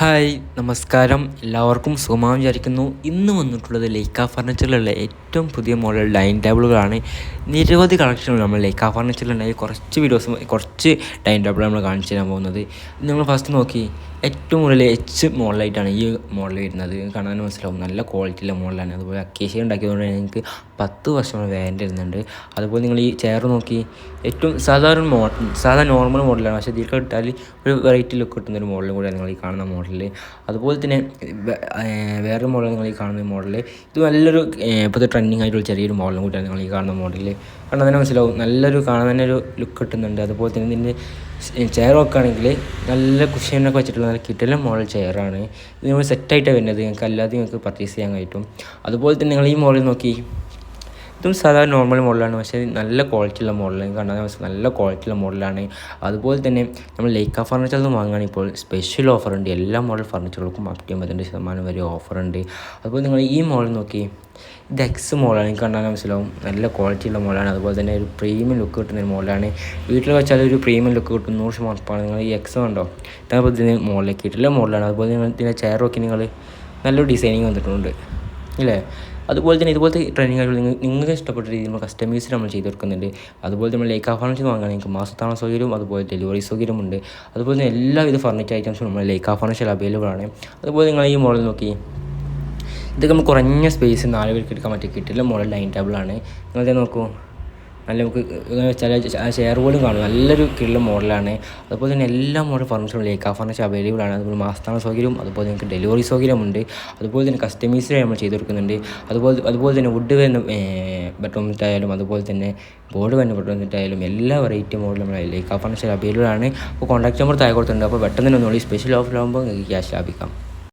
Hi നമസ്കാരം. എല്ലാവർക്കും സുഖമാ വിചാരിക്കുന്നു. ഇന്ന് വന്നിട്ടുള്ളത് ലൈക്ക ഫർണിച്ചറിലുള്ള ഏറ്റവും പുതിയ മോഡൽ ഡൈനിങ് ടേബിളുകളാണ് നിരവധി കളക്ഷനുകൾ നമ്മൾ ലൈക്ക ഫർണിച്ചറിലുണ്ടായി കുറച്ച് വീഡിയോസ് കുറച്ച് ഡൈനിങ് ടേബിൾ നമ്മൾ കാണിച്ചു തരാൻ പോകുന്നത്. നമ്മൾ ഫസ്റ്റ് നോക്കി. ഏറ്റവും കൂടുതൽ എച്ച് മോഡലായിട്ടാണ് ഈ മോഡൽ വരുന്നത്. കാണാൻ മനസ്സിലാവും. നല്ല ക്വാളിറ്റിയുള്ള മോഡലാണ് അതുപോലെ അക്കേഷ്യ ഉണ്ടാക്കിയതുകൊണ്ട് നിങ്ങൾക്ക് പത്ത് വർഷമാണ് വാറന്റി വരുന്നുണ്ട്. അതുപോലെ നിങ്ങൾ ഈ ചെയർ നോക്കി. ഏറ്റവും സാധാരണ മോഡൽ സാധാരണ നോർമൽ മോഡലാണ് പക്ഷേ ഇതിൽ ഇട്ടാൽ ഒരു വെറൈറ്റി ലുക്ക് കിട്ടുന്ന ഒരു മോഡലും കൂടിയാണ് നിങ്ങൾ ഈ കാണുന്ന മോഡൽ അതുപോലെ തന്നെ വേറൊരു മോഡൽ നിങ്ങൾ ഈ കാണുന്ന മോഡൽ ഇത് നല്ലൊരു ഇപ്പോഴത്തെ ട്രെൻഡിങ് ആയിട്ടുള്ള ചെറിയൊരു മോഡലും കൂടിയാണ് നിങ്ങൾ ഈ കാണുന്ന മോഡൽ കാരണം തന്നെ മനസ്സിലാവും. നല്ലൊരു കാണാൻ തന്നെ ഒരു ലുക്ക് കിട്ടുന്നുണ്ട്. അതുപോലെ തന്നെ ഇതിന്റെ ചെയർ നോക്കുകയാണെങ്കിൽ നല്ല കുഷ്യനൊക്കെ വെച്ചിട്ടുള്ള നല്ല കിട്ടലും മോഡൽ ചെയറാണ് ഇത് നമ്മൾ സെറ്റായിട്ടാണ് വരുന്നത്. നിങ്ങൾക്ക് അല്ലാതെ നിങ്ങൾക്ക് പർച്ചേസ് ചെയ്യാൻ കഴിയും. അതുപോലെ തന്നെ നിങ്ങൾ ഈ മോഡൽ നോക്കി. ഇതും സാധാരണ നോർമൽ മോഡലാണ് പക്ഷേ നല്ല ക്വാളിറ്റിയുള്ള മോഡലാണ് കണ്ടാൽ നല്ല ക്വാളിറ്റിയുള്ള മോഡലാണ് അതുപോലെ തന്നെ നമ്മൾ ലേക്ക ഫർണിച്ചറിൽ നിന്ന് വാങ്ങുകയാണെങ്കിൽ ഇപ്പോൾ സ്പെഷ്യൽ ഓഫർ ഉണ്ട്. എല്ലാ മോഡൽ ഫർണിച്ചറുകൾക്കും അപ് ടു ശതമാനം വരെ ഓഫർ ഉണ്ട്. അതുപോലെ നിങ്ങൾ ഈ മോഡൽ നോക്കി. ഇത് എക്സ് മോളാണ്. എനിക്ക് കണ്ടാൽ മനസ്സിലാവും. നല്ല ക്വാളിറ്റിയുള്ള മോളാണ്. അതുപോലെ തന്നെ ഒരു പ്രീമിയം ലുക്ക് കിട്ടുന്ന ഒരു മോളാണ്. വീട്ടിൽ വെച്ചാൽ ഒരു പ്രീമിയം ലുക്ക് കിട്ടും. നൂറ് ശതമാനം ഉറപ്പാണ്. നിങ്ങൾ ഈ എക്സ് കണ്ടോ? ഇതേപോലെ ഇതിന് മോളിലേക്ക് ഇട്ടുള്ള മോളിലാണ്. അതുപോലെ നിങ്ങൾ ഇതിന്റെ ചെയർ നോക്കി നിങ്ങൾ നല്ലൊരു ഡിസൈനിങ് വന്നിട്ടുണ്ട്. ഇല്ലേ? അതുപോലെ തന്നെ ഇതുപോലത്തെ ട്രെയിനിങ് ആയിട്ട് നിങ്ങൾ നിങ്ങൾക്ക് ഇഷ്ടപ്പെട്ട രീതിയിൽ നമ്മൾ കസ്റ്റമൈസ് നമ്മൾ ചെയ്ത് കൊടുക്കുന്നുണ്ട്. അതുപോലെ നമ്മൾ ലേക്ക് ഫർണിച്ചർ വാങ്ങുകയാണെങ്കിൽ നിങ്ങൾക്ക് മാസത്താണ സൗകര്യവും അതുപോലെ ഡെലിവറി സൗകര്യമുണ്ട് അതുപോലെ തന്നെ എല്ലാവിധ ഫർണിച്ചർ ഐറ്റംസും നമ്മൾ ലേക്ക് ഫർണിച്ചർ അവൈലബിൾ ആണ്. അതുപോലെ നിങ്ങൾ ഈ മോഡൽ നോക്കി. ഇതൊക്കെ നമുക്ക് കുറഞ്ഞ സ്പേസ് നാല് പേർക്ക് എടുക്കാൻ പറ്റിയ കിട്ടില്ല മോഡൽ ലൈൻ ടേബിളാണ് നിങ്ങളത് നോക്കൂ. നല്ല നമുക്ക് ചില ചെയർ പോലും കാണും. നല്ലൊരു കിട്ടുള്ള മോഡലാണ് അതുപോലെ തന്നെ എല്ലാ മോഡൽ ഫർണിച്ചറും ലേക്ക് ഫർണിച്ചർ അവൈലബിൾ ആണ്. അതുപോലെ മാസത്താണ സൗകര്യവും അതുപോലെ നിങ്ങൾക്ക് ഡെലിവറി സൗകര്യമുണ്ട് അതുപോലെ തന്നെ കസ്റ്റമൈസ്ഡ് നമ്മൾ ചെയ്ത് കൊടുക്കുന്നുണ്ട്. അതുപോലെ അതുപോലെ തന്നെ വുഡ് വരുന്ന ബെഡ്റൂം അതുപോലെ തന്നെ ബോർഡ് വരുന്ന ബെഡ്റൂം എല്ലാ വെറൈറ്റി മോഡലും നമ്മൾ ലേക്ക് ഫർണിച്ചർ അവൈലബിൾ ആണ്. അപ്പോൾ കോൺടാക്ട് നമ്പർ താഴെ കൊടുത്തിട്ടുണ്ട്. അപ്പോൾ പെട്ടെന്ന് തന്നെ ഒന്നുകൂടി സ്പെഷ്യൽ ഓഫർ ആകുമ്പോൾ നിങ്ങൾക്ക് ക്യാഷ് ലാഭിക്കാം.